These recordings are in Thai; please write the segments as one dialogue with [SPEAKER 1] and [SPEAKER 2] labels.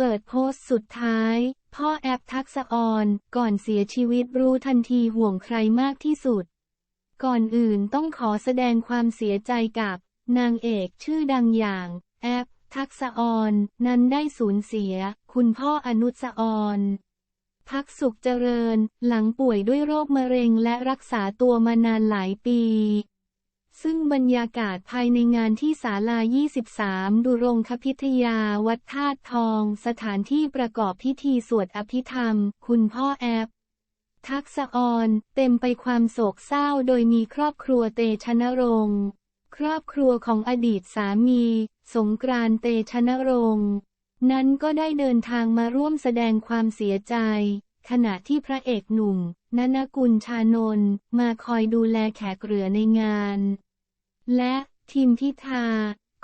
[SPEAKER 1] เปิดโพสต์สุดท้าย พ่อแอปทักษออนก่อนเสียชีวิตรู้ทันทีห่วงใครมากที่สุด ก่อนอื่นต้องขอแสดงความเสียใจกับ นางเอกชื่อดังอย่างแอปทักษออนนั้นได้สูญเสีย คุณพ่ออนุสออนพักสุขเจริญ หลังป่วยด้วยโรคมะเร็งและรักษาตัวมานานหลายปี ซึ่งบรรยากาศภายในงานที่ศาลา 23 ดุรงคพิทยา วัดธาตุทอง สถานที่ประกอบพิธีสวดอภิธรรม คุณพ่อแอปทักษออนเต็มไปความโศกเศร้าโดยมีครอบครัวเตชนรงค์ครอบครัวของอดีตสามี สงกรานต์เตชนรงค์นั้นก็ได้เดินทางมาร่วมแสดงความเสียใจ ขณะที่พระเอกหนุ่ม นนกุลชานนท์มาคอยดูแลแขกเรือในงาน และทีมทิทา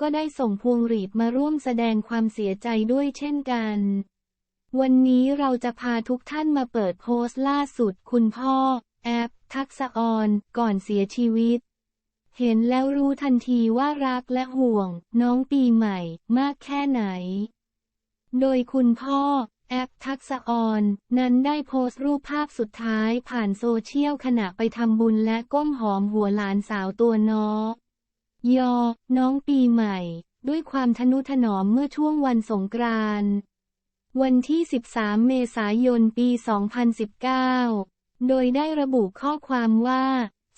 [SPEAKER 1] ก็ได้ส่งพวงหรีดมาร่วมแสดงความเสียใจด้วยเช่นกัน วันนี้เราจะพาทุกท่านมาเปิดโพสต์ล่าสุดคุณพ่อ แอป ทักษะออน ก่อนเสียชีวิต เห็นแล้วรู้ทันทีว่ารักและห่วง น้องปีใหม่ มากแค่ไหน โดยคุณพ่อ แอป ทักษะออน นั้นได้โพสต์รูปภาพสุดท้ายผ่านโซเชียลขณะไปทำบุญและก้มหอมหัวหลานสาวตัวน้อ ยอ น้องปีใหม่ ด้วยความทนุถนอมเมื่อช่วงวันสงกรานต์วันที่ 13 เมษายน ปี 2019 โดยได้ระบุข้อความว่า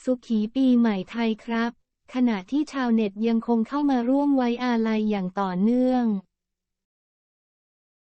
[SPEAKER 1] สุขีปีใหม่ไทยครับ ขณะที่ชาวเน็ตยังคงเข้ามาร่วมไว้อาลัยอย่างต่อเนื่อง